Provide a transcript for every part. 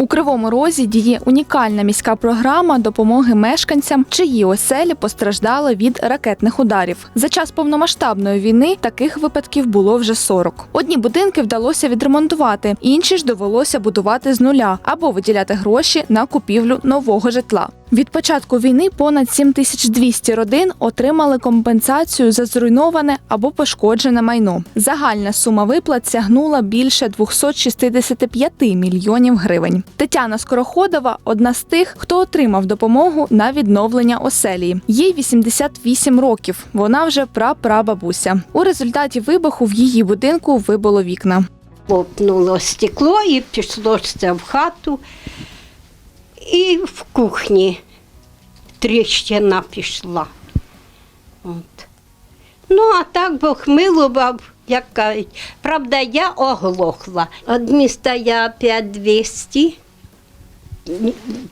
У Кривому Розі діє унікальна міська програма допомоги мешканцям, чиї оселі постраждали від ракетних ударів. За час повномасштабної війни таких випадків було вже 40. Одні будинки вдалося відремонтувати, інші ж довелося будувати з нуля або виділяти гроші на купівлю нового житла. Від початку війни понад 7200 родин отримали компенсацію за зруйноване або пошкоджене майно. Загальна сума виплат сягнула більше 265 мільйонів гривень. Тетяна Скороходова одна з тих, хто отримав допомогу на відновлення оселі. Їй 88 років. Вона вже прапрабабуся. У результаті вибуху в її будинку вибило вікна. Лопнуло стекло і пішло це в хату. І в кухні тріщина пішла. От. Ну, а так Бог милував, як кажуть. Правда, я оглохла. Від міста я 5200,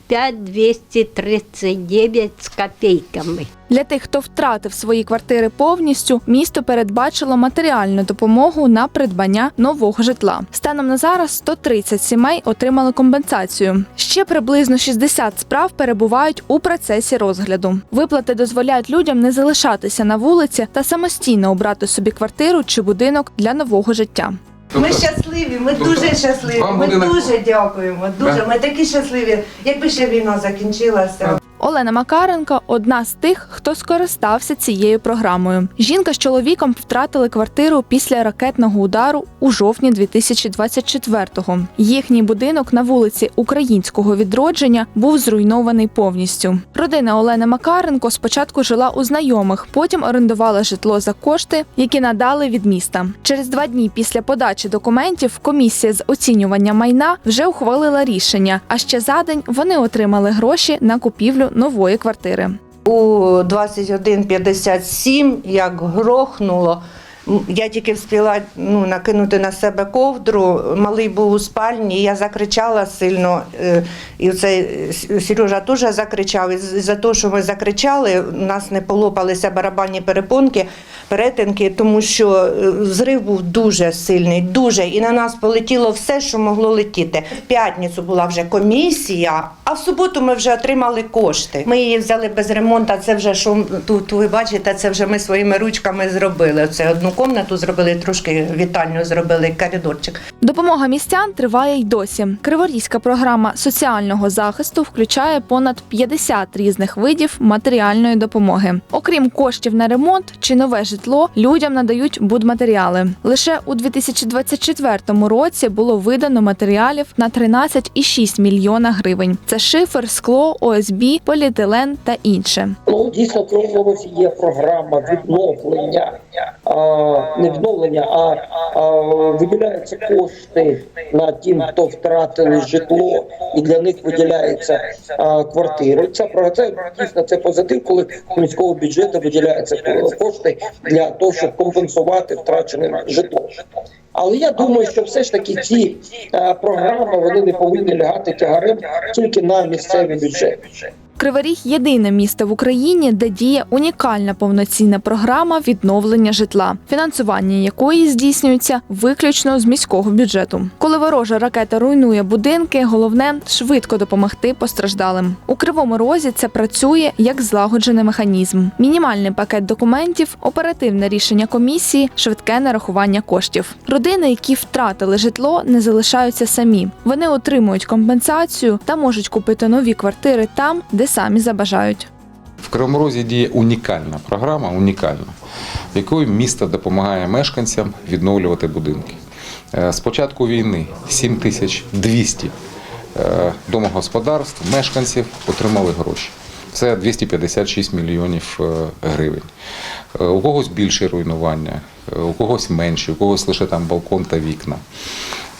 5239 з копійками. Для тих, хто втратив свої квартири повністю, місто передбачило матеріальну допомогу на придбання нового житла. Станом на зараз 130 сімей отримали компенсацію. Ще приблизно 60 справ перебувають у процесі розгляду. Виплати дозволяють людям не залишатися на вулиці та самостійно обрати собі квартиру чи будинок для нового життя. Ми щасливі, ми Тобто дуже щасливі. вам Ми будинок- дуже дякуємо. Дуже Да. ми такі щасливі. Якби ще війна закінчилася. Олена Макаренко одна з тих, хто скористався цією програмою. Жінка з чоловіком втратили квартиру після ракетного удару у жовтні 2024-го. Їхній будинок на вулиці Українського відродження був зруйнований повністю. Родина Олени Макаренко спочатку жила у знайомих, потім орендувала житло за кошти, які надали від міста. Через два дні після подачі документів комісія з оцінювання майна вже ухвалила рішення. А ще за день вони отримали гроші на купівлю нової квартири. У 21.57 як грохнуло. Я тільки встигла ну, накинути на себе ковдру. Малий був у спальні, і я закричала сильно. е, І цей Сережа теж закричав. І за те, що ми закричали, у нас не полопалися барабанні перепонки, перетинки, тому що е, зрив був дуже сильний, дуже. І на нас полетіло все, що могло летіти. В п'ятницю була вже комісія, а в суботу ми вже отримали кошти. Ми її взяли без ремонту. Це вже що тут ви бачите, це вже ми своїми ручками зробили. Це одну кімнату зробили, трошки вітальню зробили, коридорчик. Допомога містян триває й досі. Криворізька програма соціального захисту включає понад 50 різних видів матеріальної допомоги. Окрім коштів на ремонт чи нове житло, людям надають будматеріали. Лише у 2024 році було видано матеріалів на 13,6 мільйона гривень. Це шифер, скло, ОСБ, поліетилен та інше. Ну, дійсно, є програма відновлення, а, не відновлення, а, а виділяються кошти на тим, хто втратили житло, і для них виділяються а, квартири. Це про це дійсно це позитив, коли міського бюджету виділяються кошти для того, щоб компенсувати втрачене житло. Але я думаю, що все ж таки ці е, програми вони не повинні лягати тягарем тільки на місцевий бюджет. Кривий єдине місто в Україні, де діє унікальна повноцінна програма відновлення житла, фінансування якої здійснюється виключно з міського бюджету. Коли ворожа ракета руйнує будинки, головне швидко допомогти постраждалим. У кривому розі це працює як злагоджений механізм. Мінімальний пакет документів, оперативне рішення комісії, швидке нарахування коштів. Родини, які втратили житло, не залишаються самі. Вони отримують компенсацію та можуть купити нові квартири там, де самі забажають. В Кривому Розі діє унікальна програма, унікальна, якою місто допомагає мешканцям відновлювати будинки. Е, З початку війни 7200 е, домогосподарств, мешканців отримали гроші. Це 256 мільйонів е, гривень. У когось більше руйнування, у когось менше, у когось лише там балкон та вікна.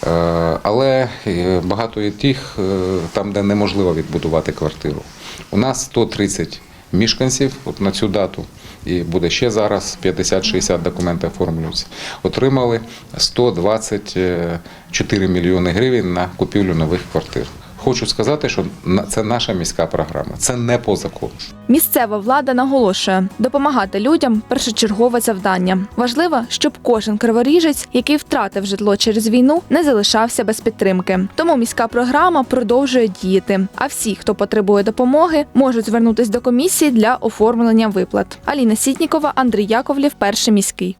Е, Але е, багато є тих, е, там, де неможливо відбудувати квартиру. У нас 130 мешканців от на цю дату, і буде ще зараз 50-60 документів оформлюються. Отримали 124 мільйони гривень на купівлю нових квартир. Хочу сказати, що це наша міська програма, це не по закону. Місцева влада наголошує, допомагати людям першочергове завдання. Важливо, щоб кожен криворіжець, який втратив житло через війну, не залишався без підтримки. Тому міська програма продовжує діяти. А всі, хто потребує допомоги, можуть звернутись до комісії для оформлення виплат. Аліна Сітнікова, Андрій Яковлів, перший міський.